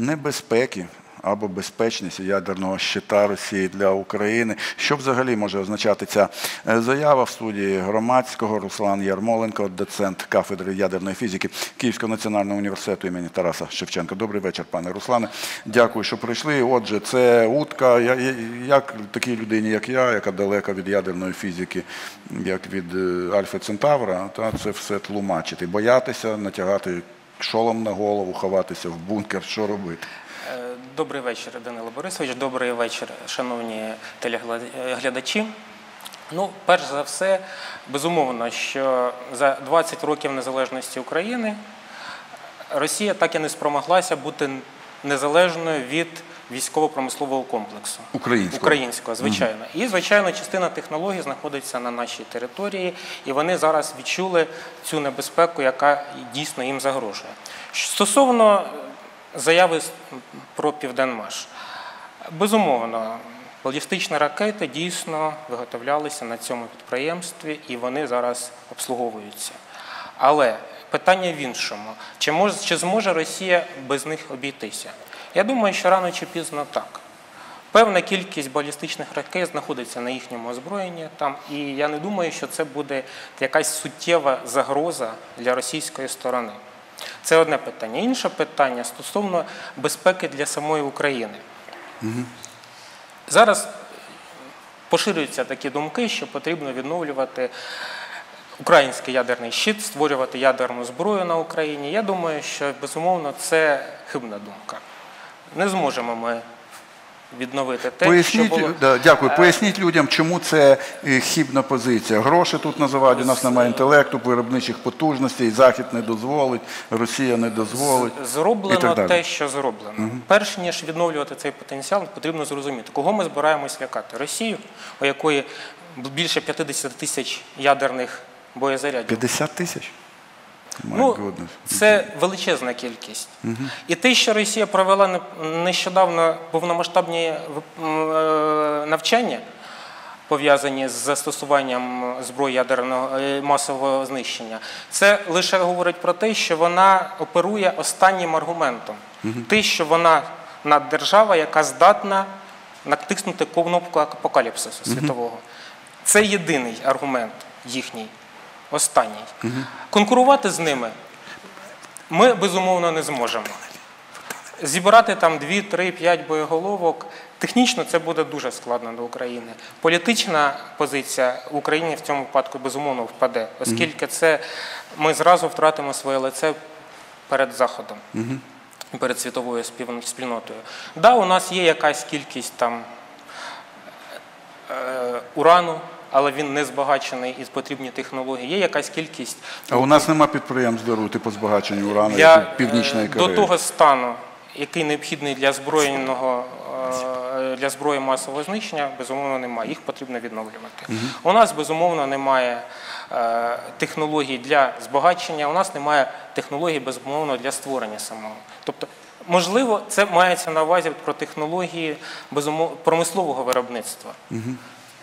небезпеки або безпечність ядерного щита Росії для України. Що взагалі може означати ця е, заява в студії громадського Руслан Ярмоленко, доцент кафедри ядерної фізики Київського національного університету імені Тараса Шевченка. Добрий вечір, пане Руслане. Дякую, що прийшли. Отже, це утка. Як такій людині, як я, яка далека від ядерної фізики, як від е, Альфа Центавра, та це все тлумачити, боятися, натягати шолом на голову, ховатися в бункер, що робити. Е, Добрий вечір, Данило Борисович. Добрий вечір, шановні телеглядачі. Ну, перш за все, безумовно, що за 20 років незалежності України Росія так і не спромоглася бути незалежною від військово-промислового комплексу. Українського. Українського, звичайно. І, звичайно, частина технологій знаходиться на нашій території, і вони зараз відчули цю небезпеку, яка дійсно їм загрожує. Стосовно заяви про Південмаш. Безумовно, балістичні ракети дійсно виготовлялися на цьому підприємстві і вони зараз обслуговуються. Але питання в іншому: чи, мож, чи зможе Росія без них обійтися? Я думаю, що рано чи пізно так. Певна кількість балістичних ракет знаходиться на їхньому озброєнні там, і я не думаю, що це буде якась суттєва загроза для російської сторони. Це одне питання. Інше питання стосовно безпеки для самої України. Зараз поширюються такі думки, що потрібно відновлювати український ядерний щит, створювати ядерну зброю на Україні. Я думаю, що безумовно це хибна думка. Не зможемо ми відновити те, Поясніть, що було. да, дякую. Поясніть людям, чому це е, хібна позиція. Гроші тут називають, у нас немає інтелекту, виробничих потужностей, Захід не дозволить, Росія не дозволить. і Зроблено так далі. те, що зроблено. Перш ніж відновлювати цей потенціал, потрібно зрозуміти, кого ми збираємось лякати. Росію, у якої більше 50 тисяч ядерних боєзарядів. 50 тисяч? Ну, це величезна кількість. І те, що Росія провела не- нещодавно повномасштабні е, навчання, пов'язані з застосуванням зброї ядерного е, масового знищення, це лише говорить про те, що вона оперує останнім аргументом. Те, що вона наддержава, яка здатна натиснути кнопку апокаліпсису світового. Це єдиний аргумент їхній, останній. Конкурувати з ними ми безумовно не зможемо. Зібрати там 2, 3, 5 боєголовок технічно це буде дуже складно для України. Політична позиція в Україні в цьому випадку безумовно впаде, оскільки ми зразу втратимо своє лице перед Заходом, перед світовою спільнотою. Да, у нас є якась кількість там е, урану, але він не збагачений і потрібні технології. Є якась кількість А у нас нема підприємств здоров'я по збагаченню урану, для, як Північної е, Кореї. До того стану, який необхідний для збройного е, для зброї масового знищення, безумовно немає. Їх потрібно відновлювати. У нас безумовно немає е, технологій для збагачення. У нас немає технологій безумовно для створення самого. Тобто, можливо, це мається на увазі про технології промислового виробництва.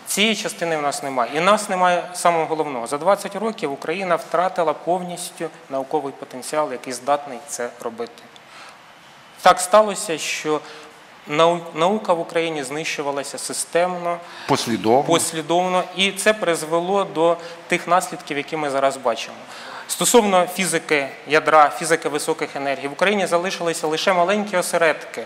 Цієї частини в нас немає. І нас немає самого головного. За 20 років Україна втратила повністю науковий потенціал, який здатний це робити. Так сталося, що наука в Україні знищувалася системно, Послідовно. послідовно, і це призвело до тих наслідків, які ми зараз бачимо. Стосовно фізики ядра, фізики високих енергій, в Україні залишилися лише маленькі осередки,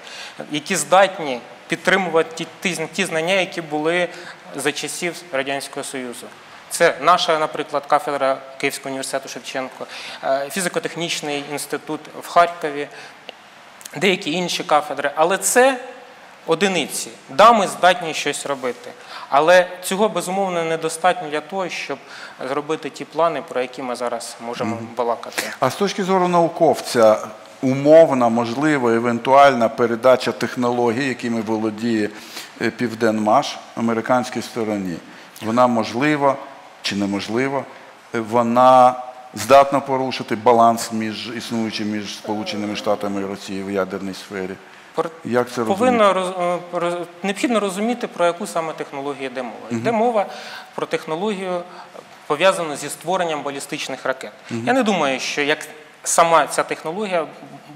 які здатні підтримувати ті, ті, знання, які були за часів Радянського Союзу. Це наша, наприклад, кафедра Київського університету Шевченко, е, фізико-технічний інститут в Харкові, деякі інші кафедри. Але це одиниці. Да, ми здатні щось робити. Але цього безумовно недостатньо для того, щоб зробити ті плани, про які ми зараз можемо балакати. А з точки зору науковця, умовна, можлива, евентуальна передача технологій, якими володіє е, Південмаш американській стороні, вона можлива чи неможлива, Е, вона здатна порушити баланс між існуючим між Сполученими Штатами і Росією в ядерній сфері. Як це? Повинно роз- е, роз- необхідно розуміти, про яку саме технологію йде мова. Йде мова про технологію, пов'язану зі створенням балістичних ракет. Я не думаю, що як сама ця технологія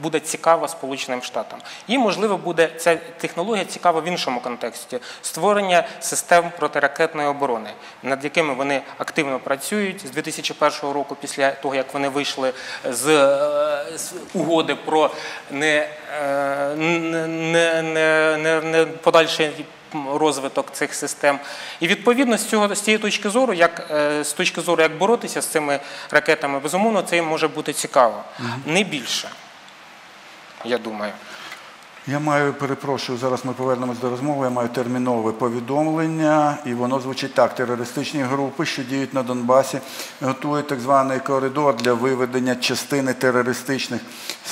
буде цікава Сполученим Штатам. Їм, можливо, буде ця технологія цікава в іншому контексті створення систем протиракетної оборони, над якими вони активно працюють з 2001 року, після того як вони вийшли з, е, з угоди про не, е, не, не, не, не, не подальший розвиток цих систем. І відповідно з цього з цієї точки зору, як е, з точки зору, як боротися з цими ракетами, безумовно, це їм може бути цікаво. Не більше, я думаю. Я маю, перепрошую, зараз ми повернемось до розмови. Я маю термінове повідомлення, і воно звучить так: терористичні групи, що діють на Донбасі, готують так званий коридор для виведення частини терористичних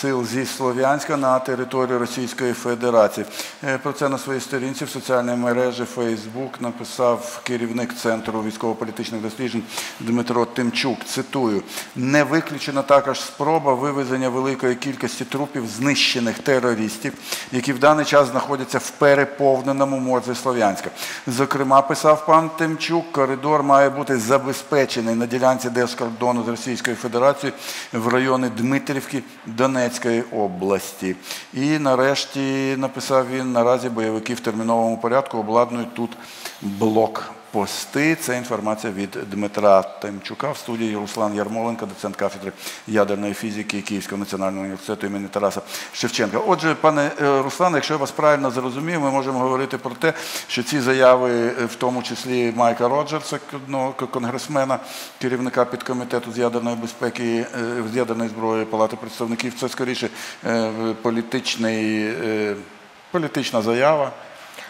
сил зі Слов'янська на територію Російської Федерації. Е, Про це на своїй сторінці в соціальній мережі Facebook написав керівник Центру військово-політичних досліджень Дмитро Тимчук. Цитую: не виключена також спроба вивезення великої кількості трупів знищених терористів, які в даний час знаходяться в переповненому морзі Слов'янська. Зокрема, писав пан Тимчук, коридор має бути забезпечений на ділянці держкордону з Російською Федерацією в райони Дмитрівки Донецької області. І нарешті написав він, наразі бойовики в терміновому порядку обладнують тут блок. Пости це інформація від Дмитра Тимчука в студії Руслан Ярмоленко, доцент кафедри ядерної фізики Київського національного університету імені Тараса Шевченка. Отже, пане е, Руслан, якщо я вас правильно зрозумів, ми можемо говорити про те, що ці заяви, е, в тому числі Майка Роджерса, конгресмена, керівника підкомітету з ядерної безпеки е, з ядерної зброї Палати представників, це скоріше політична заява.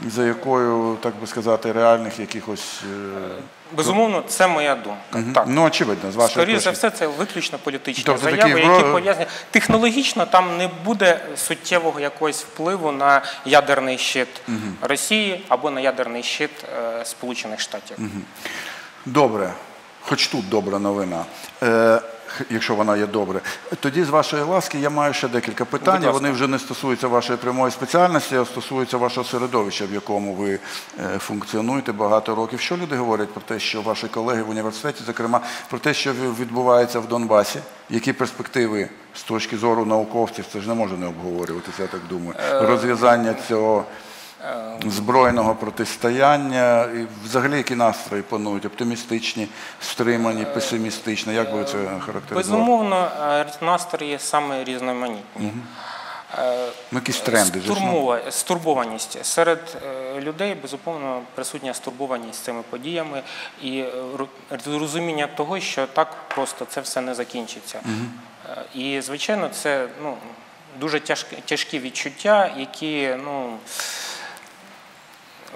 За якою, так би сказати, реальних якихось е, Безумовно, це моя думка. Так. Ну, очевидно, з вашої Скоріше за все, це виключно політичні Тобто заяви, такі які пов'язані. Технологічно там не буде суттєвого якогось впливу на ядерний щит Росії або на ядерний щит е, Сполучених Штатів. Добре, хоч тут добра новина. Е, Якщо вона є добре, тоді з вашої ласки я маю ще декілька питань. Вони вже не стосуються вашої прямої спеціальності, а стосуються вашого середовища, в якому ви е, функціонуєте багато років. Що люди говорять про те, що ваші колеги в університеті, зокрема, про те, що відбувається в Донбасі, які перспективи з точки зору науковців, це ж не може не обговорюватися, я так думаю. Розв'язання цього збройного протистояння. І взагалі які настрої панують? Оптимістичні, стримані, песимістичні. Як би ви це характеризували? Безумовно, е, настрої саме різноманітні. Е, Ну, якісь тренди. Стурмова- стурбованість серед е, людей безумовно присутня стурбованість цими подіями і розуміння того, що так просто це все не закінчиться. І звичайно, це ну дуже тяжкі, тяжкі відчуття, які ну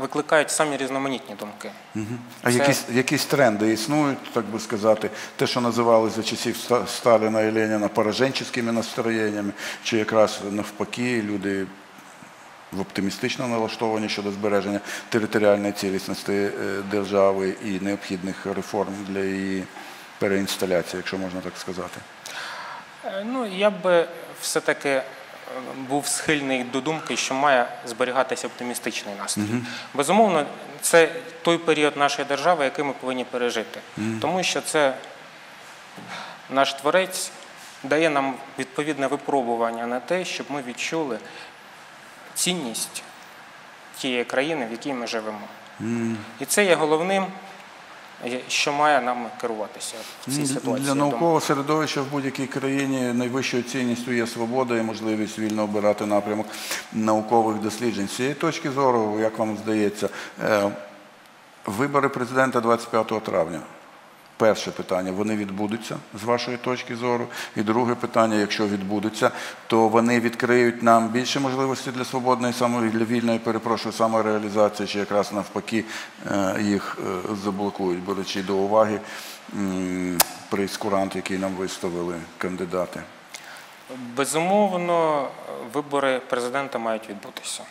викликають самі різноманітні думки. А Це- якісь, якісь тренди існують, так би сказати, те, що називали за часів Ста- Сталіна і Леніна пораженческими настроєннями, чи якраз навпаки люди в оптимістично налаштовані щодо збереження територіальної цілісності е, держави і необхідних реформ для її переінсталяції, якщо можна так сказати. Е, Ну, я би все-таки е, був схильний до думки, що має зберігатися оптимістичний настрій. Безумовно, це той період нашої держави, який ми повинні пережити. Тому що це наш творець дає нам відповідне випробування на те, щоб ми відчули цінність тієї країни, в якій ми живемо. І це є головним, що має нам керуватися в цій ситуації. Для наукового середовища в будь-якій країні найвищою цінністю є свобода і можливість вільно обирати напрямок наукових досліджень. З цієї точки зору, як вам здається, е, вибори президента 25 травня. Перше питання, вони відбудуться з вашої точки зору. І друге питання, якщо відбудуться, то вони відкриють нам більше можливостей для свободної само- для вільної, перепрошую, самореалізації, чи якраз навпаки е, їх е, заблокують, беручи до уваги прейскурант, який нам виставили кандидати. Безумовно, вибори президента мають відбутися,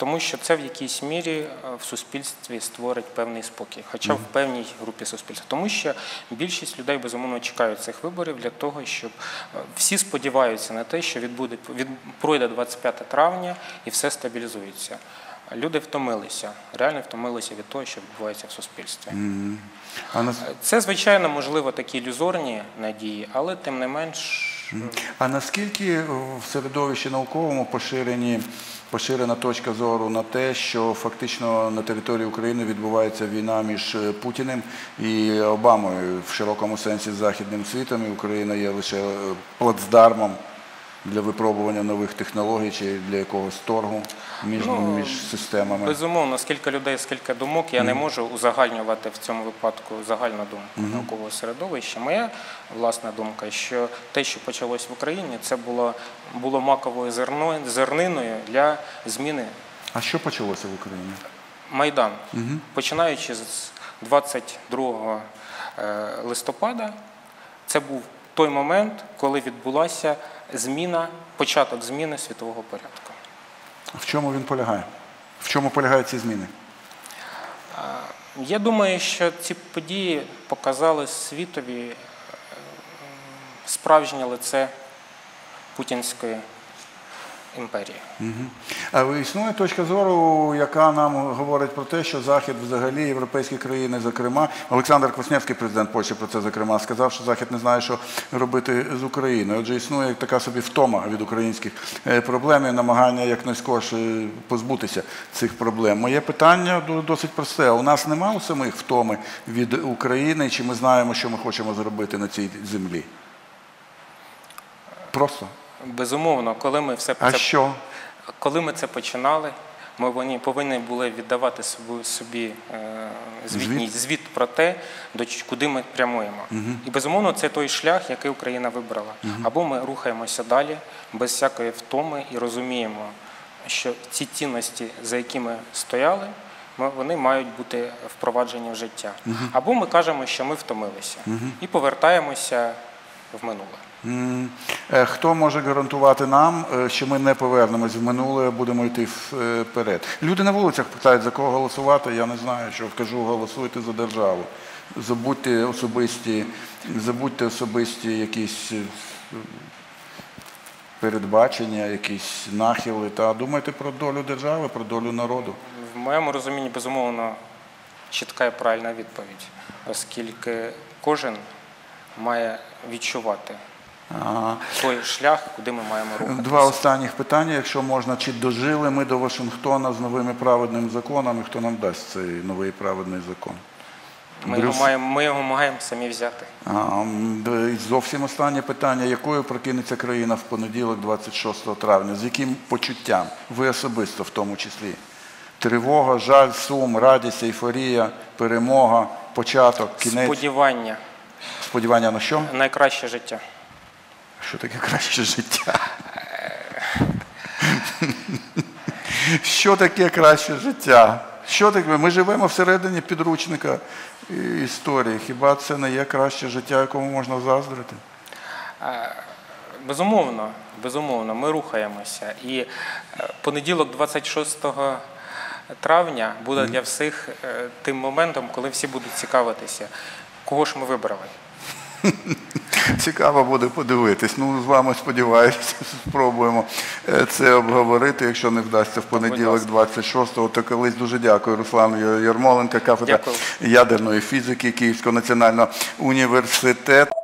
тому що це в якійсь мірі е, в суспільстві створить певний спокій, хоча в певній групі суспільства. Тому що більшість людей безумовно чекають цих виборів для того, щоб е, всі сподіваються на те, що відбуде від пройде 25 травня і все стабілізується. Люди втомилися, реально втомилися від того, що відбувається в суспільстві. Це, звичайно, можливо, такі ілюзорні надії, але тим не менш А наскільки в середовищі науковому поширені, поширена точка зору на те, що фактично на території України відбувається війна між е, Путіним і Обамою в широкому сенсі західним світом, і Україна є лише е, плацдармом для випробування нових технологій чи для якогось торгу між, Ну, між системами? Безумовно, скільки людей, скільки думок, я не можу узагальнювати в цьому випадку загальну думку наукового середовища. Моя власна думка, що те, що почалось в Україні, це було, було маковою зерно, зерниною для зміни А що почалося в Україні? Майдан. Починаючи з 22 е, листопада, це був той момент, коли відбулася зміна, початок зміни світового порядку. В чому він полягає? В чому полягають ці зміни? Я думаю, що ці події показали світові е, справжнє лице Путінської імперії. А існує точка зору, яка нам говорить про те, що Захід взагалі, європейські країни, зокрема, Олександр Квасневський, президент Польщі, про це зокрема сказав, що Захід не знає, що робити з Україною. Отже, існує така собі втома від українських е, проблем і намагання якнайскорше позбутися цих проблем. Моє питання до- досить просте. У нас немає у самих втоми від України, чи ми знаємо, що ми хочемо зробити на цій землі? Просто. Безумовно, коли ми все А це що? Коли ми це починали, ми повинні, повинні були віддавати собі, собі е, звітність, звіт про те, до куди ми прямуємо. І безумовно, це той шлях, який Україна вибрала. Або ми рухаємося далі без всякої втоми і розуміємо, що ці цінності, за якими стояли, ми- вони мають бути впроваджені в життя. Або ми кажемо, що ми втомилися і повертаємося в минуле. Е, Хто може гарантувати нам, е, що ми не повернемось в минуле, будемо йти вперед? Люди на вулицях питають, за кого голосувати. Я не знаю, що кажу, голосуйте за державу. Забудьте особисті, забудьте особисті якісь е, передбачення, якісь нахили. Та думайте про долю держави, про долю народу. В моєму розумінні, безумовно, чітка і правильна відповідь, оскільки кожен має відчувати. Той шлях, куди ми маємо рухатися. Два останніх питання, якщо можна. Чи дожили ми до Вашингтона з новими праведними законами? Хто нам дасть цей новий праведний закон? Ми його, маємо, ми його маємо самі взяти. А, зовсім останнє питання. Якою прокинеться країна в понеділок, 26 травня? З яким почуттям? Ви особисто в тому числі? Тривога, жаль, сум, радість, ейфорія, перемога, початок, кінець. Сподівання, Сподівання на що? найкраще життя. Що таке краще життя? Що таке краще життя? Що таке? Ми живемо всередині підручника історії. Хіба це не є краще життя, якому можна заздрити? Безумовно, безумовно, ми рухаємося. І е, понеділок, 26 травня, буде для всіх е, тим моментом, коли всі будуть цікавитися, кого ж ми вибрали. Цікаво буде подивитись. Ну, з вами сподіваюся, спробуємо е, це обговорити. Якщо не вдасться в понеділок, 26-го, то колись дуже дякую Руслану Ярмоленко, кафедра Дякую. ядерної фізики Київського національного університету.